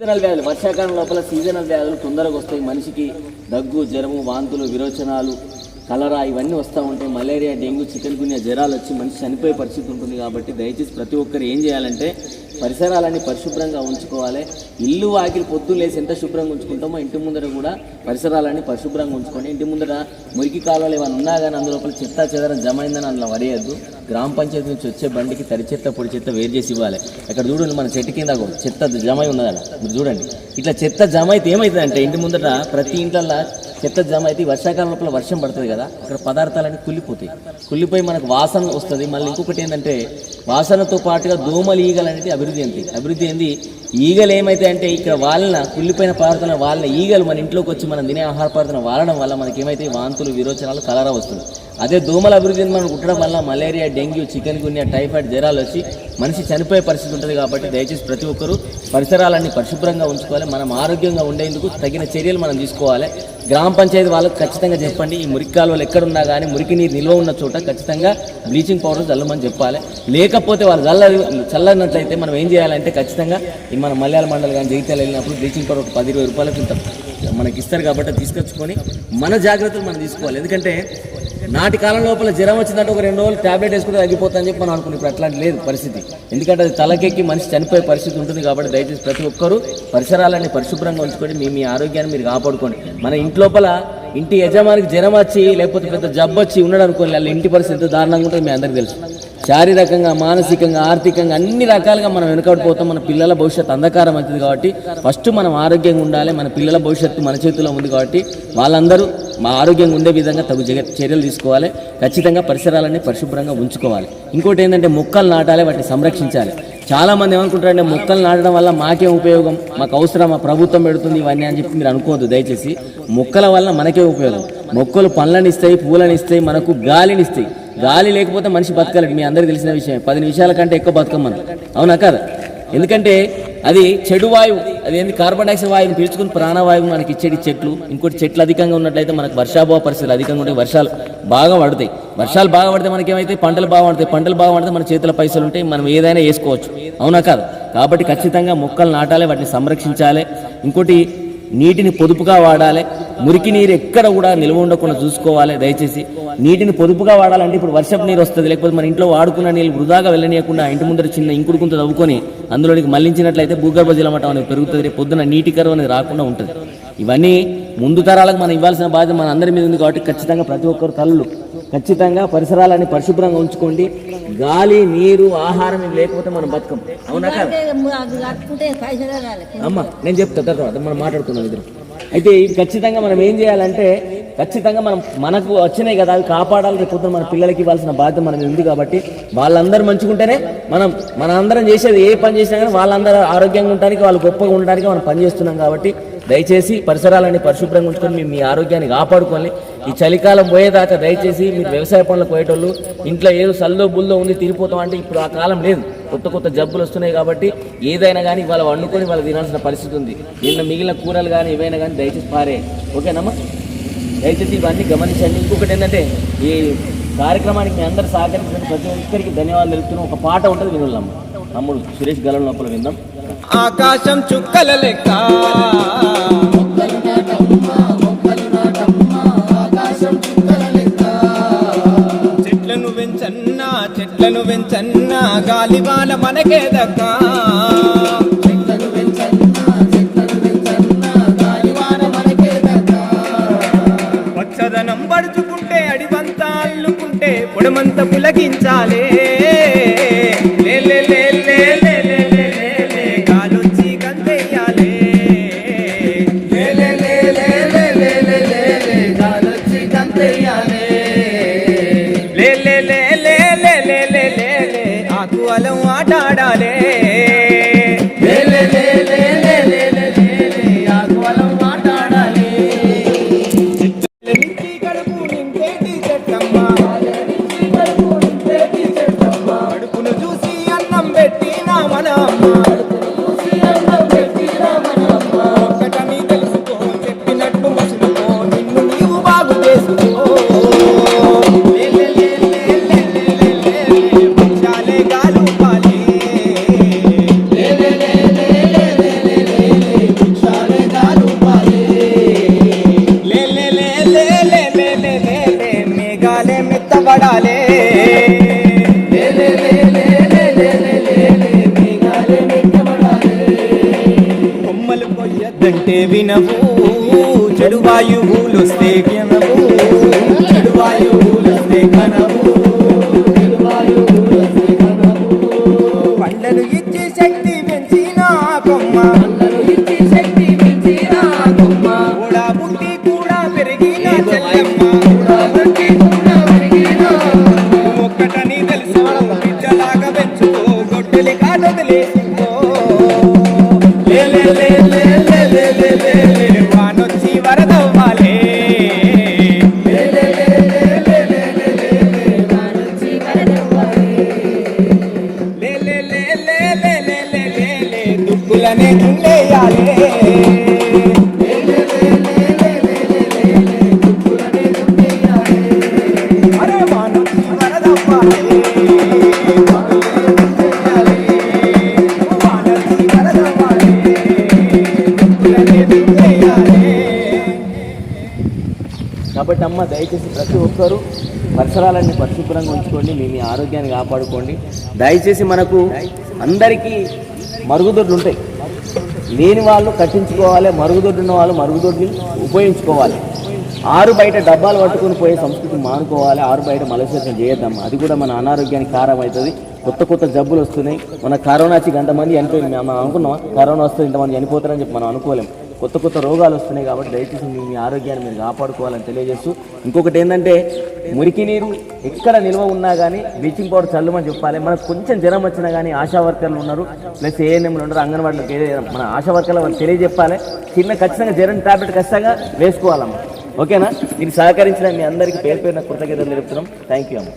Seasonal వ్యాధులు. వర్షాకాలం లోపల సీజనల్ వ్యాధులు తొందరగా వస్తాయి. మనిషికి దగ్గు జ్వరము వాంతులు విరోచనాలు కలరా ఇవన్నీ వస్తూ ఉంటాయి మలేరియా డెంగ్యూ చికెన్ గున్యా జ్వరాలు వచ్చి మనిషి చనిపోయే పరిస్థితి ఉంటుంది కాబట్టి దయచేసి ప్రతి ఒక్కరు ఏం చేయాలంటే పరిసరాలన్నీ పరిశుభ్రంగా ఉంచుకోవాలి. ఇల్లు వాకిలి పొద్దున్న లేసి ఎంత శుభ్రంగా ఉంచుకుంటామో ఇంటి ముందర కూడా పరిసరాలన్నీ పరిశుభ్రంగా ఉంచుకోండి ఇంటి ముందర మురికి కాలువలు ఏమైనా ఉన్నా కానీ అందులోపల చెత్త చెదరం జమ అయిందని అందులో వడేయద్దు గ్రామ పంచాయతీ నుంచి వచ్చే బండికి తరి చెత్త పొడి చెత్త వేరు చేసి ఇవ్వాలి. ఇక్కడ చూడండి మన చెట్టు కింద చెత్త జమ అయి మీరు చూడండి. ఇట్లా చెత్త జమ అయితే ఏమవుతుందంటే ఇంటి ముందర ప్రతి ఇంట్లో చెత్త జమ అయితే వర్షాకాలం లోపల వర్షం పడుతుంది కదా అక్కడ పదార్థాలన్నీ కుళ్ళిపోతాయి. కుళ్ళిపోయి మనకు వాసన వస్తుంది. మళ్ళీ ఇంకొకటి ఏంటంటే వాసనతో పాటుగా దోమలు ఈగలు అనేది అభివృద్ధి ఏంటి అభివృద్ధి ఏంది ఈగలు ఏమైతే అంటే ఇక్కడ వాళ్ళ కుళ్ళిపోయిన పదార్థాలను వాళ్ళ ఈగలు మన ఇంట్లోకి వచ్చి మనం తినే ఆహార పదార్థాలను వాడడం వల్ల మనకి ఏమైతే వాంతులు విరోచనాలు కలరా వస్తుంది అదే దోమల అభివృద్ధిని మనం కుట్టడం వల్ల malaria dengue chikungunya typhoid జ్వరాలు వచ్చి మనిషి చనిపోయే పరిస్థితి ఉంటుంది కాబట్టి దయచేసి ప్రతి ఒక్కరూ పరిసరాలన్నీ పరిశుభ్రంగా ఉంచుకోవాలి. మనం ఆరోగ్యంగా ఉండేందుకు తగిన చర్యలు మనం తీసుకోవాలి. గ్రామ పంచాయతీ వాళ్ళకు ఖచ్చితంగా చెప్పండి ఈ మురికి కాలువలు ఎక్కడున్నా కానీ మురికి నీరు నిల్వ ఉన్న చోట ఖచ్చితంగా బ్లీచింగ్ పౌడర్ చల్లమని చెప్పాలి. లేకపోతే వాళ్ళు చల్ల చల్లనట్లయితే మనం ఏం చేయాలంటే ఖచ్చితంగా ఈ మన మలయాళ మండలి కానీ జగిత్యాలు వెళ్ళినప్పుడు బ్లీచింగ్ పౌడర్ ఒక పది ఇరవై రూపాయలకు మనకి ఇస్తారు కాబట్టి తీసుకొచ్చుకొని మన జాగ్రత్తలు మనం తీసుకోవాలి. ఎందుకంటే నాటి కాలం లోపల జ్వరం వచ్చిందంటే ఒక రెండు రోజులు టాబ్లెట్ వేసుకుంటే తగ్గిపోతుందని చెప్పి మనం అనుకున్నాం. ఇప్పుడు అట్లాంటి లేదు పరిస్థితి. ఎందుకంటే అది తలకెక్కి మనిషి చనిపోయే పరిస్థితి ఉంటుంది కాబట్టి దయచేసి ప్రతి ఒక్కరూ పరిసరాలన్నీ పరిశుభ్రంగా ఉంచుకొని మీ మీ ఆరోగ్యాన్ని మీరు కాపాడుకోండి. మన ఇంటి లోపల ఇంటి యజమానికి జ్వరం వచ్చి లేకపోతే పెద్ద జబ్బు వచ్చి ఉన్నాడు అనుకోండి వాళ్ళ ఇంటి పరిస్థితి ఎంత దారుణంగా ఉంటుంది మీ అందరికీ తెలుసు. శారీరకంగా మానసికంగా ఆర్థికంగా అన్ని రకాలుగా మనం వెనుకబడిపోతాం. మన పిల్లల భవిష్యత్తు అంధకారం అవుతుంది కాబట్టి ఫస్ట్ మనం ఆరోగ్యంగా ఉండాలి. మన పిల్లల భవిష్యత్తు మన చేతిలో ఉంది కాబట్టి వాళ్ళందరూ మా ఆరోగ్యంగా ఉండే విధంగా తగు చర్యలు తీసుకోవాలి. ఖచ్చితంగా పరిసరాలన్నీ పరిశుభ్రంగా ఉంచుకోవాలి. ఇంకోటి ఏంటంటే మొక్కలు నాటాలి వాటిని సంరక్షించాలి. చాలా మంది ఏమనుకుంటారంటే మొక్కలు నాటడం వల్ల మాకే ఉపయోగం మాకు అవసరమా ప్రభుత్వం పెడుతుంది ఇవన్నీ అని చెప్పి మీరు అనుకోవద్దు. దయచేసి మొక్కల వల్ల మనకే ఉపయోగం. మొక్కలు పండ్లను ఇస్తాయి పూలను ఇస్తాయి మనకు గాలిని ఇస్తాయి గాలి లేకపోతే మనిషి బతకలేడు. మీ అందరికీ తెలిసిన విషయం. పది నిమిషాల కంటే ఎక్కువ బతకం మనం అవునా కదా? ఎందుకంటే అది చెడు వాయువు. అది ఏంది? కార్బన్ డైఆక్సైడ్ వాయువుని పీల్చుకుని ప్రాణవాయువు మనకి ఇచ్చేది చెట్లు. ఇంకోటి చెట్లు అధికంగా ఉన్నట్లయితే మనకు వర్షాభావ పరిస్థితులు అధికంగా ఉంటాయి వర్షాలు బాగా పడతాయి. వర్షాలు బాగా పడితే మనకి ఏమైతే పంటలు బాగా పడతాయి. పంటలు బాగా పడితే మన చేతిలో పైసలు ఉంటాయి. మనం ఏదైనా వేసుకోవచ్చు. అవునా కాదు? కాబట్టి ఖచ్చితంగా మొక్కలు నాటాలి వాటిని సంరక్షించాలి. ఇంకోటి నీటిని పొదుపుగా వాడాలి. మురికి నీరు ఎక్కడ కూడా నిల్వ ఉండకుండా చూసుకోవాలి. దయచేసి నీటిని పొదుపుగా వాడాలంటే ఇప్పుడు వర్షపు నీరు వస్తుంది. లేకపోతే మన ఇంట్లో వాడుకున్న నీళ్ళు వృధాగా వెళ్ళనీయకుండా ఇంటి ముందర చిన్న ఇంకుడు కొంత తవ్వుకొని అందులోనికి మళ్ళించినట్లయితే భూగర్భ జలమటం అనేది పెరుగుతుంది. రేపు పొద్దున నీటి కరువు అనేది రాకుండా ఉంటుంది. ఇవన్నీ ముందు తరాలకు మనం ఇవ్వాల్సిన బాధ్యత మన అందరి మీద ఉంది కాబట్టి ఖచ్చితంగా ప్రతి ఒక్కరు తల్లు ఖచ్చితంగా పరిసరాలన్నీ పరిశుభ్రంగా ఉంచుకోండి. గాలి నీరు ఆహారం లేకపోతే మనం బతకం. అవునా అమ్మ నేను చెప్తా తర్వాత మనం మాట్లాడుకుందాం ఇద్దరు. అయితే ఇది ఖచ్చితంగా మనం ఏం చేయాలంటే ఖచ్చితంగా మనం మనకు వచ్చినాయి కదా అవి కాపాడాలి రేపు మన పిల్లలకి ఇవ్వాల్సిన బాధ్యత మన ఉంది కాబట్టి వాళ్ళందరూ మంచుకుంటేనే మనం మన అందరం చేసేది ఏ పని చేసినా కానీ వాళ్ళందరూ ఆరోగ్యంగా ఉండడానికి వాళ్ళు గొప్పగా ఉండడానికి మనం పని చేస్తున్నాం కాబట్టి దయచేసి పరిసరాలన్నీ పరిశుభ్రంగా ఉంచుకొని మీ- మీ ఆరోగ్యాన్ని కాపాడుకోవాలి ఈ చలికాలం పోయేదాకా దయచేసి మీరు వ్యవసాయ పనులకు పోయేటోళ్ళు ఇంట్లో ఏదో సల్లో బుల్లో ఉంది తిరిగిపోతాం అంటే ఇప్పుడు ఆ కాలం లేదు. కొత్త కొత్త జబ్బులు వస్తున్నాయి కాబట్టి ఏదైనా కానీ ఇవాళ వండుకొని వాళ్ళు తినాల్సిన పరిస్థితి ఉంది. నిన్న మిగిలిన కూరలు కానీ ఏవైనా కానీ దయచేసి పారే. ఓకేనమ్మా? దయచేసి ఇవన్నీ గమనించండి. ఇంకొకటి ఏంటంటే ఈ కార్యక్రమానికి మీ అందరు సహకరించిన ప్రతి ఒక్కరికి ధన్యవాదాలు తెలుపుతున్నాం. ఒక పాట ఉంటుంది వినుళ్ళమ్మ తమ్ముడు సురేష్ గలం లోపల విందాం. ఆకాశం చుక్కల లెక్క. చెట్లను పెంచన్నా చెట్లను పెంచన్నా గాలివాన మనకే దక్క. పచ్చదనం పడుచుకుంటే అడివంతా అల్లుకుంటే పొడమంత పులకించాలే. আমার వినవు చెడు వాయువులు వస్తే కాబట్టి అమ్మ దయచేసి ప్రతి ఒక్కరూ పరిసరాలన్నీ పరిశుభ్రంగా ఉంచుకోండి మీ మీ ఆరోగ్యాన్ని కాపాడుకోండి. దయచేసి మనకు అందరికీ మరుగుదొడ్లు ఉంటాయి. లేని వాళ్ళు కట్టించుకోవాలి మరుగుదొడ్డు ఉన్న వాళ్ళు మరుగుదొడ్ని ఉపయోగించుకోవాలి. ఆరు బయట డబ్బాలు పట్టుకుని పోయే సంస్కృతి మానుకోవాలి ఆరు బయట మలవిసర్జన చేయొద్దమ్మా. అది కూడా మన అనారోగ్యానికి కారణం అవుతుంది కొత్త కొత్త జబ్బులు వస్తున్నాయి. మన కరోనా వచ్చి గంటమంది చనిపోయింది మనం అనుకున్నాం కరోనా వస్తే ఇంతమంది చనిపోతారని చెప్పి మనం అనుకోలేం. కొత్త కొత్త రోగాలు వస్తున్నాయి కాబట్టి దయచేసి మీ మీ ఆరోగ్యాన్ని మీరు కాపాడుకోవాలని తెలియజేస్తూ ఇంకొకటి ఏంటంటే మురికి నీరు ఎక్కడ నిల్వ ఉన్నా కానీ బ్లీచింగ్ పౌడర్ చల్లమని చెప్పాలి. మనకు కొంచెం జ్వరం వచ్చినా కానీ ఆశా వర్కర్లు ఉన్నారు ప్లస్ ఏఎన్ఎంలు ఉన్నారు అంగన్వాడీలో మన ఆశా వర్కర్లు వాళ్ళు తెలియజెప్పాలి. చిన్న ఖచ్చితంగా జ్వరం టాబ్లెట్ ఖచ్చితంగా వేసుకోవాలమ్మా. ఓకేనా? దీనికి సహకరించిన మీ అందరికీ పేరు పేరున కృతజ్ఞతలు తెలుపుతున్నాం. థ్యాంక్ యూ అమ్మ.